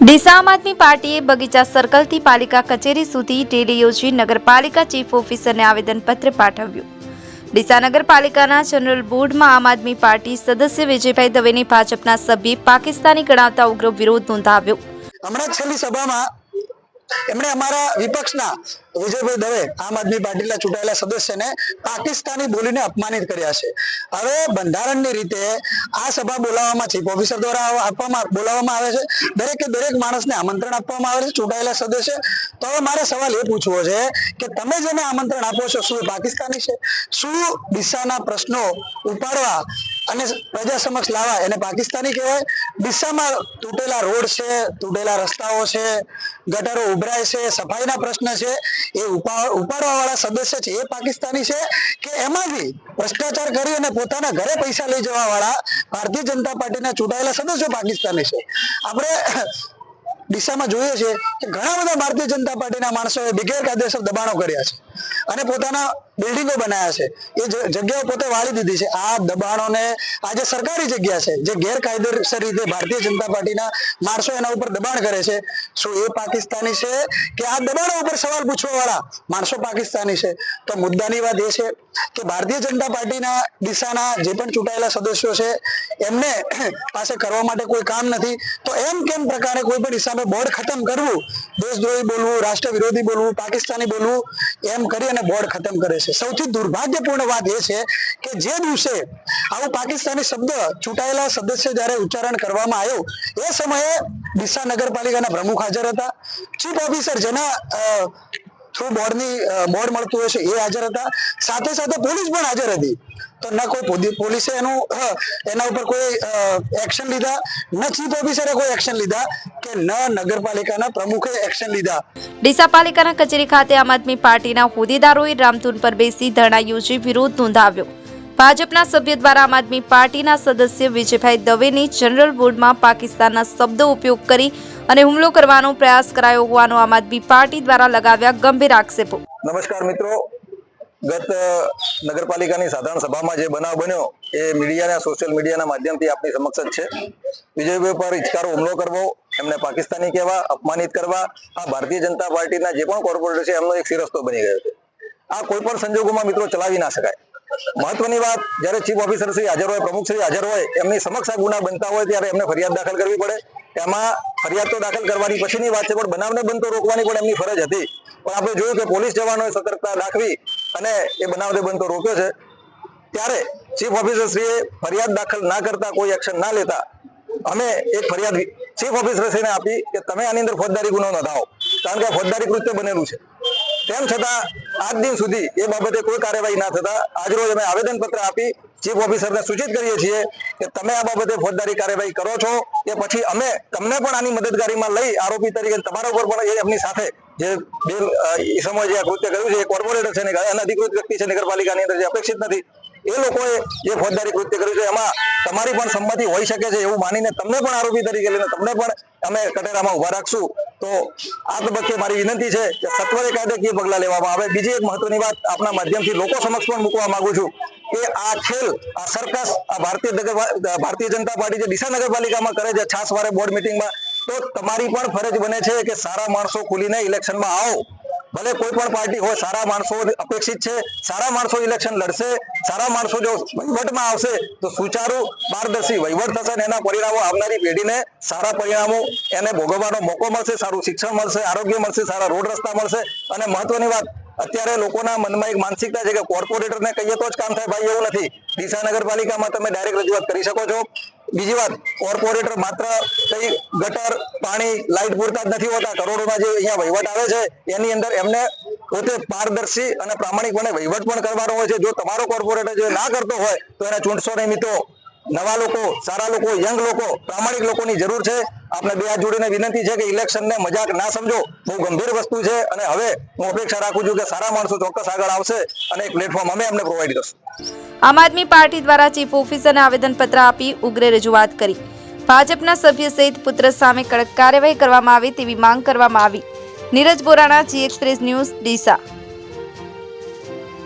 ડીસા આમ આદમી પાર્ટીએ બગીચા સર્કલથી પાલિકા કચેરી સુધી રેલી યોજી નગરપાલિકા ચીફ ઓફિસરને આવેદનપત્ર પાઠવ્યું. ડીસા નગરપાલિકાના જનરલ બોર્ડમાં આમ આદમી પાર્ટી સદસ્ય વિજયભાઈ દવેની ભાજપના સભ્યે પાકિસ્તાની ગણાવતા ઉગ્ર વિરોધ નોંધાવ્યો. હમણાં છેલ્લી સભામાં એમણે અમારા વિપક્ષના વિજયભાઈ દવે આમ આદમી પાર્ટીના ચૂંટાયેલા સદસ્યને પાકિસ્તાની બોલીને અપમાનિત કર્યા છે. હવે બંધારણની રીતે આ સભા બોલાવવામાં ચીફ ઓફિસર દ્વારા આપવામાં, બોલાવવામાં આવે છે. દરેકે દરેક માણસને આમંત્રણ આપવામાં આવે છે, ચૂંટાયેલા સદસ્ય. તો હવે મારે સવાલ એ પૂછવો છે કે તમે જેને આમંત્રણ આપો છો, શું પાકિસ્તાની છે? શું દિશાના પ્રશ્નો ઉપાડવા અને પ્રજા સમક્ષ લાવવા એને પાકિસ્તાની કહેવાય ડીસામાં તૂટેલા રોડ છે, તૂટેલા રસ્તાઓ છે, ગટરો ઉભરાય છે, સફાઈના પ્રશ્ન છે, એ ઉપા- ઉપાડવા વાળા સદસ્ય છે, એ પાકિસ્તાની છે કે એમાંથી ભ્રષ્ટાચાર કરી અને પોતાના ઘરે પૈસા લઈ જવા વાળા ભારતીય જનતા પાર્ટીના ચૂંટાયેલા સદસ્યો પાકિસ્તાની છે. આપણે દિશામાં જોઈએ છે કે ઘણા બધા ભારતીય જનતા પાર્ટીના માણસોએ ગેરકાયદેસર દબાણો કર્યા છે. અને પોતાના બિલ્ડિંગો બનાવ્યા છે. એ જગ્યાઓ પોતે વાળી દીધી છે. આ દબાણોને આ જે સરકારી જગ્યા છે, જે ગેરકાયદેસર રીતે ભારતીય જનતા પાર્ટીના માણસો એના ઉપર દબાણ કરે છે. શું એ પાકિસ્તાની છે કે આ દબાણો ઉપર સવાલ પૂછવા વાળા માણસો પાકિસ્તાની છે? તો મુદ્દાની વાત એ છે કે ભારતીય જનતા પાર્ટીના દિશાના જે પણ ચૂંટાયેલા સદસ્યો છે, એમને પાસે કરવા માટે કોઈ કામ નથી. તો એમ કેમ પ્રકારે કોઈ પણ હિસાબે બોર્ડ ખતમ કરવું? દેશદ્રોહી બોલવું રાષ્ટ્ર વિરોધી બોલવું, પાકિસ્તાની બોલવું, એમ કરી અને બોર્ડ ખતમ કરે છે. સૌથી દુર્ભાગ્યપૂર્ણ વાત એ છે કે જે દિવસે આવું પાકિસ્તાની શબ્દ ચૂંટાયેલા સદસ્ય જ્યારે ઉચ્ચારણ કરવામાં આવ્યું, એ સમયે ડીસા નગરપાલિકાના પ્રમુખ હાજર હતા. ચીફ ઓફિસર જેના થ્રુ બોર્ડની બોર્ડ મળતું છે એ હાજર હતા. સાથે સાથે પોલીસ પણ હાજર હતી. તો ન કોઈ પોલીસે એનું એના ઉપર કોઈ એક્શન લીધા. ન ચીફ ઓફિસરે કોઈ એક્શન લીધા કે ન નગરપાલિકાના પ્રમુખે એક્શન લીધા. ડીસા પાલિકાના કચેરી ખાતે આમ આદમી પાર્ટીના હોદ્દેદારોએ રામધૂન પર બેસી ધરણા યોજી વિરોધ નોંધાવ્યો. ભાજપના સભ્ય દ્વારા આમ આદમી પાર્ટીના સદસ્ય વિજયભાઈ દવેની જનરલ બોર્ડમાં પાકિસ્તાનના શબ્દો ઉપયોગ કરી અને હુમલો કરવાનો પ્રયાસ કરાયો હોવાનો આમ આદમી પાર્ટી દ્વારા લગાવ્યા ગંભીર આક્ષેપો. નમસ્કાર મિત્રો. ગત નગરપાલિકાની સાધારણ સભામાં જે બનાવ બન્યો એ મીડિયાના, સોશિયલ મીડિયાના માધ્યમથી આપણી સમક્ષ છે. વિજયભાઈ પર ઇચકારો હુમલો કરવો, એમને પાકિસ્તાની કહેવા, અપમાનિત કરવા, આ ભારતીય જનતા પાર્ટીના જે પણ કોર્પોરેટર છે એમનો એક સિરસ્તો બની ગયો છે. આ કોઈ પણ સંજોગોમાં મિત્રો ચલાવી ના શકાય. મહત્વની વાત, જ્યારે ચીફ ઓફિસર શ્રી હાજર હોય, પ્રમુખ શ્રી હાજર હોય, એમની સમક્ષ આ ગુના બનતા હોય, ત્યારે એમને ફરિયાદ દાખલ કરવી પડે. એમાં ફરિયાદ તો દાખલ કરવાની પછીની વાત છે, પણ બનાવને બનતો રોકવાની પણ એમની ફરજ હતી. પણ આપણે જોયું કે પોલીસ જવાનોએ સતર્કતા દાખવી અને એ બનાવને બનતો રોક્યો છે. ત્યારે ચીફ ઓફિસરશ્રીએ ફરિયાદ દાખલ ના કરતા, કોઈ એક્શન ના લેતા, અમે એક ફરિયાદ ચીફ ઓફિસરશ્રીને આપી કે તમે આની અંદર ફોજદારી ગુનો નોંધાવો. કારણ કે આ ફોજદારી કૃત્ય બનેલું છે. તેમ છતાં, આજ દિન સુધી એ બાબતે કોઈ કાર્યવાહી ના થતા, આજરોજ અમે આવેદનપત્ર આપી ચીફ ઓફિસરને સૂચિત કરીએ છીએ કે તમે આ બાબતે ફોજદારી કાર્યવાહી કરો છો. કે પછી અમે તમને પણ આની મદદગારીમાં લઈ આરોપી તરીકે તમારા ઉપર પણ એ એમની સાથે જે બે ઈસમોએ જે કૃત્ય કર્યું છે, એ કોર્પોરેટર છે ને અનધિકૃત વ્યક્તિ છે નગરપાલિકાની અંદર જે અપેક્ષિત નથી, એ લોકોએ જે ફોજદારી કૃત્ય કર્યું છે, એમાં તમારી પણ સંમતિ હોઈ શકે છે એવું માનીને તમને પણ આરોપી તરીકે લઈને તમને પણ અમે કટેરામાં ઊભા રાખશું. તો આ તબક્કે મારી વિનંતી છે કે સત્વરે કાયદેકીય પગલાં લેવામાં આવે. બીજી એક મહત્વની વાત આપના માધ્યમથી લોકો સમક્ષ પણ મૂકવા માંગુ છું કે આ ખેલ, આ સરકસ, આ ભારતીય ભારતીય જનતા પાર્ટી જે ડીસા નગરપાલિકામાં કરે છે, છાસ વારે બોર્ડ મિટિંગમાં તો તમારી પણ ફરજ બને છે કે સારા માણસો ખુલીને ઇલેક્શનમાં આવો. ભલે કોઈ પણ પાર્ટી હોય, સારા માણસો અપેક્ષિત છે, સારા માણસો ઇલેક્શન લડશે, સારા માણસો જો વહીવટમાં આવશે, તો સુચારુ પારદર્શી વહીવટ થશે એના પરિણામો આવનારી પેઢીને સારા પરિણામો એને ભોગવવાનો મોકો મળશે, સારું શિક્ષણ મળશે, આરોગ્ય મળશે, સારા રોડ રસ્તા મળશે. અને મહત્વની વાત, અત્યારે લોકોના મનમાં એક માનસિકતા છે કે કોર્પોરેટરને કહીએ તો જ કામ થાય, ભાઈ, એવું નથી. ડીસા નગરપાલિકામાં તમે ડાયરેક્ટ રજૂઆત કરી શકો છો. બીજી વાત કોર્પોરેટર માત્ર કઈ ગટર પાણી લાઇટ પૂરતા જ નથી હોતા. કરોડોના જે અહીંયા વહીવટ આવે છે, એની અંદર એમને પોતે પારદર્શી અને પ્રામાણિકપણે વહીવટ પણ કરવાનો હોય છે. જો તમારો કોર્પોરેટર જો ના કરતો હોય, તો એને ચૂંટશો નહીં મિત્રો. નવા લોકો, સારા લોકો, યંગ લોકો, પ્રામાણિક લોકોની જરૂર છે. આપણે બે હાથ જોડીને વિનંતી છે કે ઇલેક્શનને મજાક ના સમજો. બહુ ગંભીર વસ્તુ છે અને હવે હું અપેક્ષા રાખું છું કે સારા માણસો ચોક્કસ આગળ આવશે અને એક પ્લેટફોર્મ અમે એમને પ્રોવાઈડ કરશું. આમ આદમી પાર્ટી દ્વારા ચીફ ઓફિસરને આવેદનપત્ર આપી ઉગ્ર રજૂઆત કરી. ભાજપના સભ્ય સહિત પુત્ર સામે કડક કાર્યવાહી કરવામાં આવે તેવી માંગ કરવામાં આવી. Neeraj Borana ji express news Deesa.